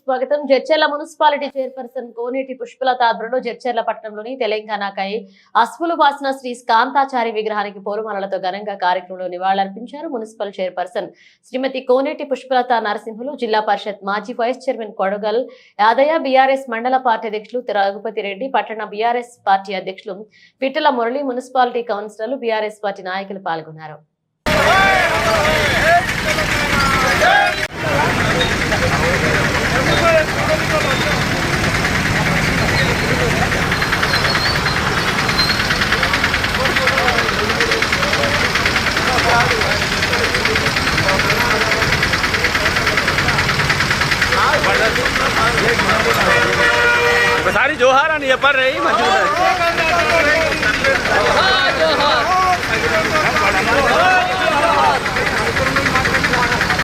స్వాగతం. Jadcherla municipality chairperson Koneti Pushpalatha ఆధ్వర్యంలో జడ్చర్ల పట్టణంలోని తెలంగాణకై అస్పులు వాసిన శ్రీ కాంతాచారి విగ్రహానికి పూలమాలలతో ఘనంగా కార్యక్రమంలో నివాళులర్పించారు మున్సిపల్ చైర్పర్సన్ శ్రీమతి కోనేటి పుష్పలత నరసింహులు జిల్లా పరిషత్ మాజీ వైస్ చైర్మన్ కొడగల్ యాదయ్య బీఆర్ఎస్ మండల పార్టీ అధ్యక్షులు రఘుపతి రెడ్డి పట్టణ బీఆర్ఎస్ పార్టీ అధ్యక్షులు పిట్టల మురళి మున్సిపాలిటీ కౌన్సిలర్లు బీఆర్ఎస్ పార్టీ నాయకులు పాల్గొన్నారు. सारी जोहारानी पर रही मौजूद है